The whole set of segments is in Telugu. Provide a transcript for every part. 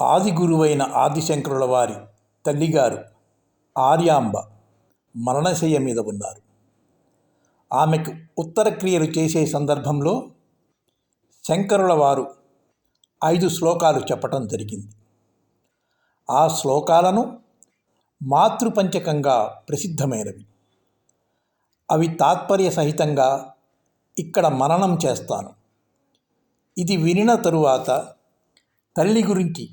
ఆది గురువైన ఆదిశంకరుల వారి తల్లిగారు ఆర్యాంబ మరణశయ్య మీద ఉన్నారు. ఆమెకు ఉత్తర క్రియలు చేసే సందర్భంలో శంకరుల వారు ఐదు శ్లోకాలు చెప్పటం జరిగింది. ఆ శ్లోకాలను మాతృపంచకంగా ప్రసిద్ధమైనవి. అవి తాత్పర్య సహితంగా ఇక్కడ మననం చేస్తాను. ఇది వినిన తరువాత తల్లి గురించి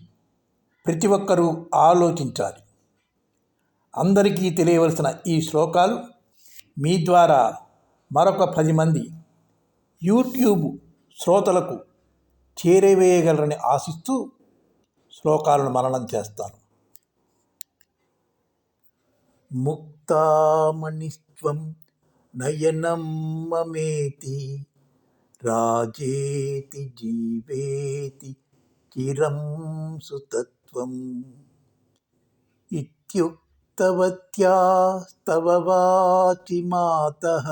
ప్రతి ఒక్కరూ ఆలోచించాలి. అందరికీ తెలియవలసిన ఈ శ్లోకాలు మీ ద్వారా మరొక పది మంది యూట్యూబ్ శ్రోతలకు చేరవేయగలరని ఆశిస్తూ శ్లోకాలను మననం చేస్తాను. ముక్తామణిత్వం నయనం మమేతి రాజేతి జీవేతి చిరం సుతత్వం ఇత్యుక్తవత్యాస్తవ వాచి మాతః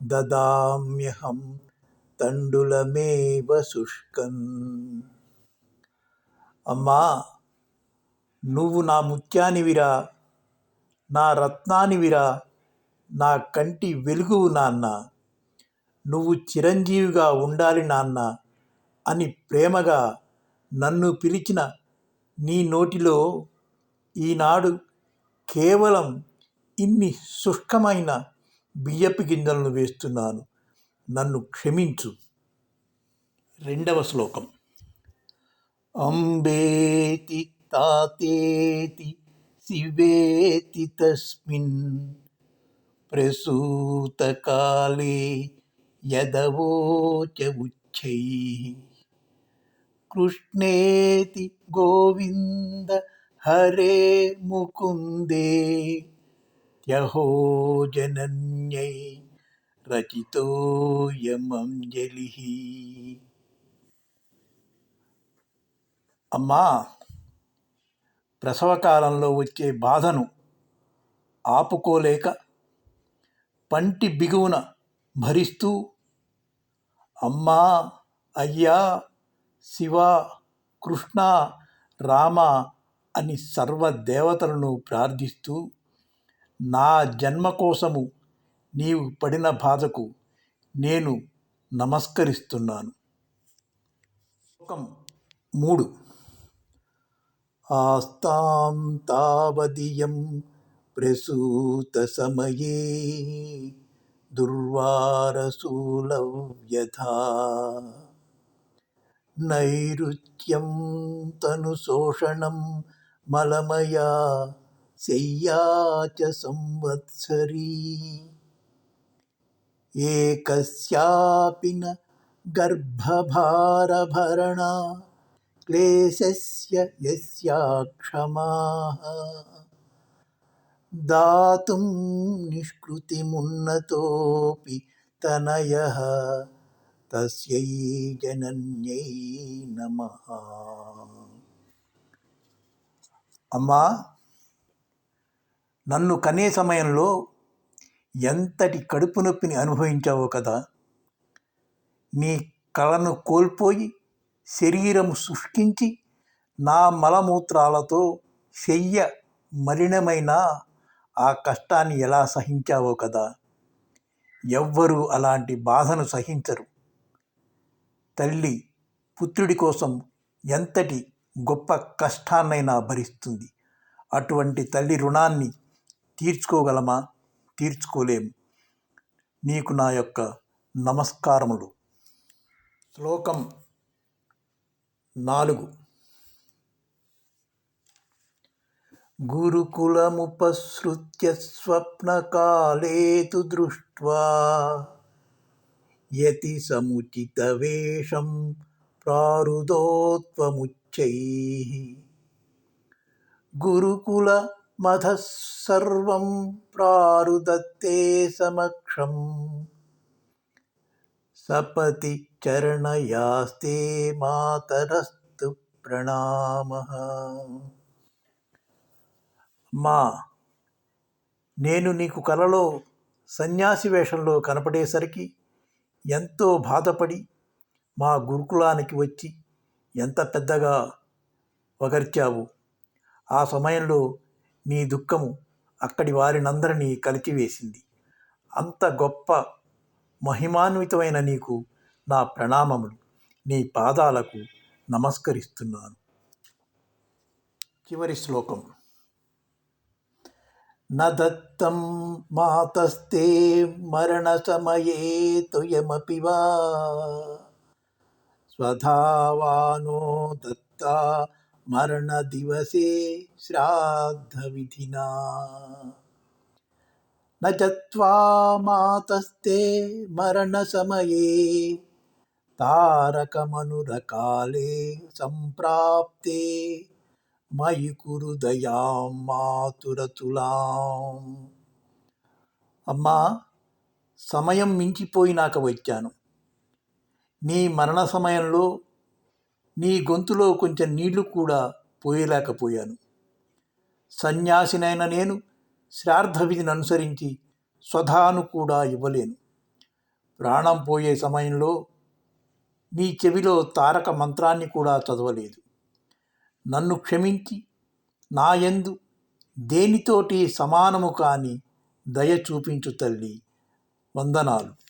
దదామ్యహం తండులమేవ శుష్కం అమ్మా నువ్వు నా ముత్యానివిరా నా రత్నానివిరా నా కంటి వెలుగువు నాన్న నువ్వు చిరంజీవిగా ఉండాలి నాన్న అని ప్రేమగా నన్ను పిలిచిన నీ నోటిలో ఈనాడు కేవలం ఇన్ని శుష్కమైన బియ్యపు గింజలను వేస్తున్నాను. నన్ను క్షమించు. రెండవ శ్లోకం. అంబేతి తాతేతి శివేతి తస్మిన్ ప్రసూతకాలే యదవోచ ఉచ్చై. కృష్ణేతి గోవింద హరే ముకుందే. యహో జనన్యై రచితోయమంజలి అమ్మా ప్రసవకాలంలో వచ్చే బాధను ఆపుకోలేక పంటి బిగువున భరిస్తూ అమ్మా అయ్యా శివ కృష్ణ రామ అని సర్వ దేవతలను ప్రార్థిస్తూ నా జన్మ కోసము నీవు పడిన బాధకు నేను నమస్కరిస్తున్నాను. శ్లోకం మూడు. ఆస్తాం తావదియం ప్రసూత సమయే దుర్వారసూలవ్యథా. నైరుత్యం తను శోషణం మలమయా శయ్యాచ సంవత్సరీ. ఏకస్యాపి న గర్భభారభరణ క్లేశస్య యస్యా క్షమాః దాతుం నిష్కృతిమున్నతోపి తనయః తస్యై జనన్యై నమ అమ్మా నన్ను కనే సమయంలో ఎంతటి కడుపు నొప్పిని అనుభవించావో కదా. నీ కళను కోల్పోయి శరీరం శుష్కించి నా మలమూత్రాలతో శయ్య మలినమైన ఆ కష్టాన్ని ఎలా సహించావో కదా. ఎవ్వరూ అలాంటి బాధను సహించరు. తల్లి పుత్రుడి కోసం ఎంతటి గొప్ప కష్టాన్నైనా భరిస్తుంది. అటువంటి తల్లి రుణాన్ని తీర్చుకోగలమా? తీర్చుకోలేము నీకు నా యొక్క నమస్కారములు. శ్లోకం నాలుగు. గురుకులముపసృత్య స్వప్నకాలే దృష్ట్వా యతి సముచితవేషం ప్రారుదోత్వముచ్చై. గురుకుల సర్వం ప్రారుదత్తే సమక్షం. సపతి చరణయాస్తే మాతరస్తు ప్రణామ. మా నేను నీకు కలలో సన్యాసి వేషంలో కనపడేసరికి ఎంతో బాధపడి మా గురుకులానికి వచ్చి ఎంత పెద్దగా వగర్చావు. ఆ సమయంలో నీ దుఃఖము అక్కడి వారినందరినీ కలిచివేసింది. అంత గొప్ప మహిమాన్వితమైన నీకు నా ప్రణామములు. నీ పాదాలకు నమస్కరిస్తున్నాను. చివరి శ్లోకం. न दत्तं मातस्ते मरणसमये तुयमपि वा। स्वधावानो दत्ता मरणदिवसे श्राद्धविधिना। न चत्वा मातस्ते मरणसमये तारकमनुरकाले सम्प्राप्ते మయి కురు దయాం మాతురతులాం అమ్మా సమయం మించిపోయినాక వచ్చాను. నీ మరణ సమయంలో నీ గొంతులో కొంచెం నీళ్ళు కూడా పోయలేకపోయాను. సన్యాసినైన నేను శ్రార్థ విధిని అనుసరించి స్వధాను కూడా ఇవ్వలేను. ప్రాణం పోయే సమయంలో నీ చెవిలో తారక మంత్రాన్ని కూడా చదవలేదు. నన్ను క్షమించి నాయందు దేనితోటి సమానము కాని దయ చూపించు తల్లి. వందనాలు.